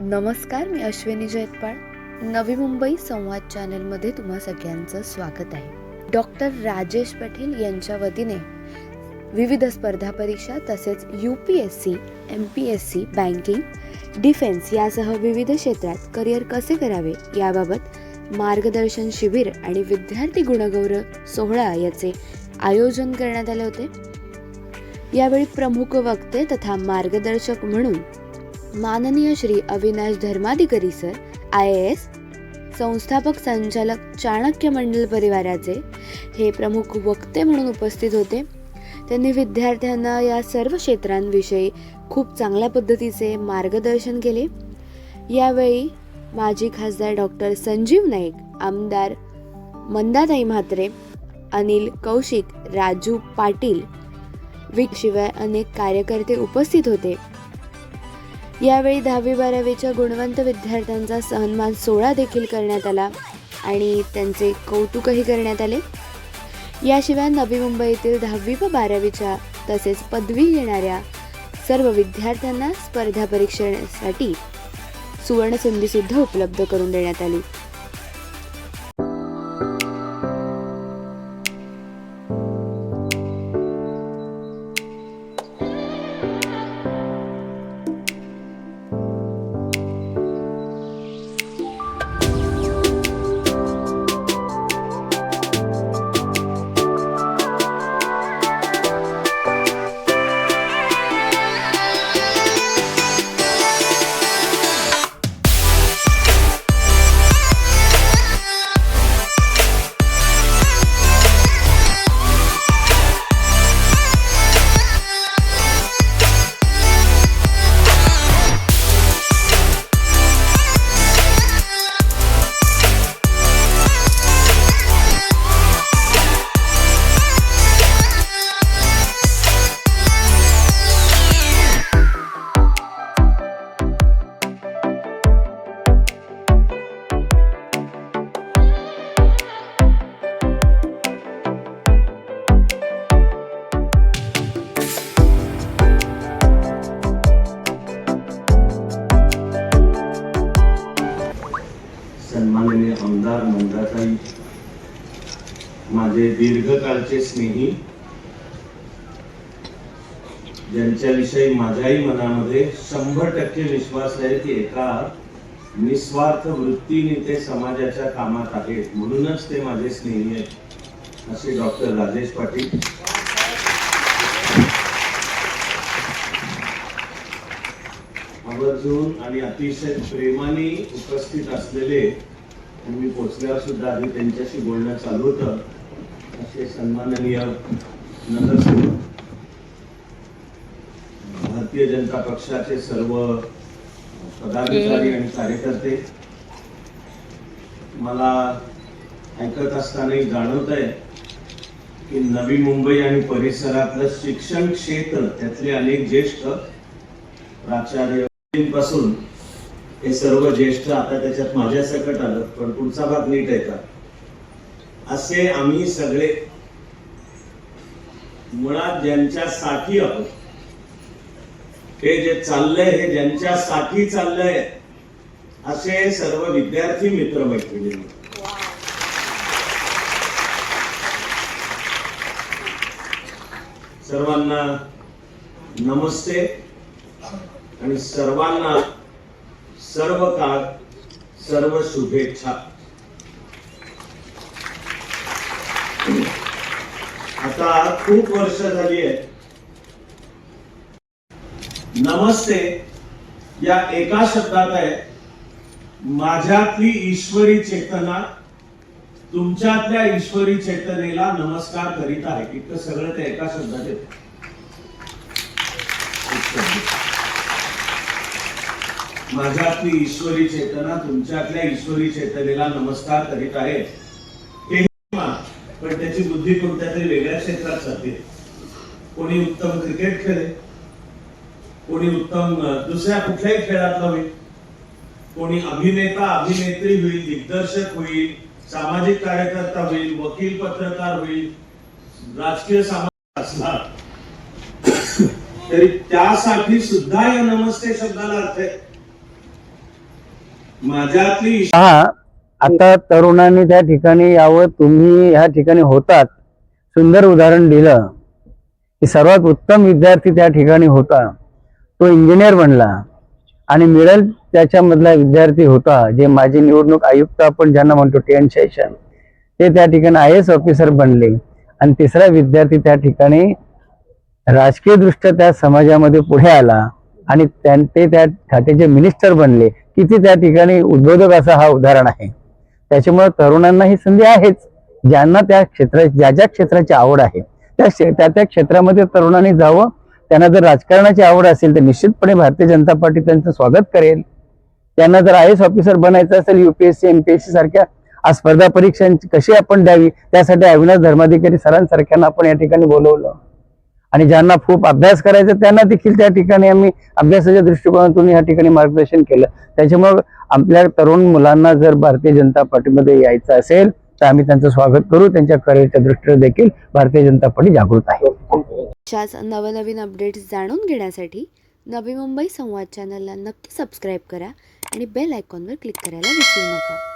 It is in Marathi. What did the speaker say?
नमस्कार मी अश्विनी जयतपाळ नवी मुंबई संवाद चॅनलमध्ये तुम्हा सगळ्यांचं स्वागत आहे. डॉक्टर राजेश पाटील यांच्या वतीने विविध स्पर्धा परीक्षा तसेच U P S C M P S C banking defence यासह विविध क्षेत्रात करिअर कसे करावे याबाबत मार्गदर्शन शिबिर आणि विद्यार्थी गुणगौरव सोहळा याचे आयोजन करण्यात आले होते. यावेळी प्रमुख वक्ते तथा मार्गदर्शक म्हणून माननीय Shri Avinash Dharmadhikari sir I A S संस्थापक संचालक चाणक्य मंडल परिवाराचे हे प्रमुख वक्ते म्हणून उपस्थित होते. त्यांनी विद्यार्थ्यांना या सर्व क्षेत्रांविषयी खूप चांगल्या पद्धतीचे मार्गदर्शन केले. यावेळी माजी खासदार डॉक्टर संजीव नाईक आमदार मंदाताई म्हात्रे अनिल कौशिक राजू पाटील विक शिवाय अनेक कार्यकर्ते उपस्थित होते. यावेळी दहावी बारावीच्या गुणवंत विद्यार्थ्यांचा सन्मान सोहळा देखील करण्यात आला आणि त्यांचे कौतुकही करण्यात आले. याशिवाय नवी मुंबईतील दहावी व बारावीच्या तसेच पदवी घेणाऱ्या सर्व विद्यार्थ्यांना स्पर्धा परीक्षेसाठी सुवर्णसंधीसुद्धा उपलब्ध करून देण्यात आली. माझे दीर्घकाळचे स्नेही ज्यांच्याविषयी माझ्याही मनामध्ये शंभर टक्के विश्वास आहे की एका निस्वार्थ वृत्तीने ते समाजाच्या कामात आहेत. म्हणूनच ते माझे स्नेही आहेत असे डॉक्टर राजेश पाटील. आवर्जून आणि अतिशय प्रेमाने उपस्थित असलेले मी पोचल्यावर सुद्धा आधी त्यांच्याशी बोलणं चालू होतं. असे सन्माननीय नगरसेवक भारतीय जनता पक्षाचे सर्व पदाधिकारी आणि कार्यकर्ते मला ऐकत असतानाही जाणवत आहे की नवी मुंबई आणि परिसरातलं शिक्षण क्षेत्र त्यातले अनेक ज्येष्ठ प्राचार्यपासून हे सर्व ज्येष्ठ आता त्याच्यात माझ्या सकट आलं पण पुढचा भाग नीट आहे का? असे आम्ही सगळे मुळात ज्यांच्यासाठी आहोत हे जे चाललंय हे ज्यांच्यासाठी चाललंय असे सर्व विद्यार्थी मित्र मैत्रिणी सर्वांना नमस्ते आणि सर्वांना सर्व काळ सर्व शुभेच्छा. आता खूप वर्ष झाली आहे. नमस्ते. या एका शब्दात आहे माझ्यातली ईश्वरी चेतना तुमच्यातल्या ईश्वरी चेतनेला नमस्कार करीत आहे. इतकं सगळं ते एका शब्दात येतं. माझ्यातली ईश्वरी चेतना तुमच्यातल्या ईश्वरी चेतनेला नमस्कार करीत आहे. पण त्याची बुद्धी कोणत्या तरी वेगळ्या क्षेत्रात जाते. कोणी उत्तम क्रिकेट खेळेल कोणी उत्तम दुसऱ्या कुठल्याही खेळातला होईल कोणी अभिनेता अभिनेत्री होईल दिग्दर्शक होईल सामाजिक कार्यकर्ता होईल वकील पत्रकार होईल राजकीय समाज असला तरी त्यासाठी सुद्धा या नमस्ते शब्दाला अर्थ आहे. माझ्यातली आता तरुणांनी त्या ठिकाणी यावं तुम्ही ह्या ठिकाणी होतात. सुंदर उदाहरण दिलं. की सर्वात उत्तम विद्यार्थी त्या ठिकाणी होता. तो इंजिनियर बनला. आणि मिळेल त्याच्यामधला विद्यार्थी होता जे माजी निवडणूक आयुक्त आपण ज्यांना म्हणतो टेन सेशन ते त्या ठिकाणी आय एस ऑफिसर बनले. आणि तिसरा विद्यार्थी त्या ठिकाणी राजकीय दृष्ट्या त्या समाजामध्ये पुढे आला. आणि त्यां- ते त्या खात्याचे मिनिस्टर बनले. किती त्या ठिकाणी उद्बोधक असा हा उदाहरण आहे. त्याच्यामुळे तरुणांना ही संधी आहेच. ज्यांना त्या क्षेत्रा ज्या ज्या क्षेत्राची आवड आहे त्या त्या त्या क्षेत्रामध्ये तरुणांनी जावं. त्यांना जर राजकारणाची आवड असेल तर निश्चितपणे भारतीय जनता पार्टी त्यांचं स्वागत करेल. त्यांना जर आय एस ऑफिसर बनायचं असेल युपीएससी एमपीएससी सारख्या आज स्पर्धा परीक्षांची कशी आपण द्यावी? त्यासाठी अविनाश धर्माधिकारी सरांसारख्यांना आपण या ठिकाणी बोलवलं. आणि ज्यांना खूप अभ्यास करायचा त्यांना देखील त्या ठिकाणी आम्ही अभ्यासाच्या दृष्टिकोनातून या ठिकाणी मार्गदर्शन केलं. त्याच्यामुळे आपल्या तरुण मुलांना जर भारतीय जनता पार्टीमध्ये यायचं असेल तर आम्ही त्यांचं स्वागत करू. त्यांच्या करिअरच्या दृष्टीने देखील भारतीय जनता पार्टी जागृत आहे. अशाच नवनवीन अपडेट्स जाणून घेण्यासाठी नवी मुंबई संवाद चॅनलला नक्की सबस्क्राईब करा आणि बेल आयकॉनवर क्लिक करायला विसरू नका.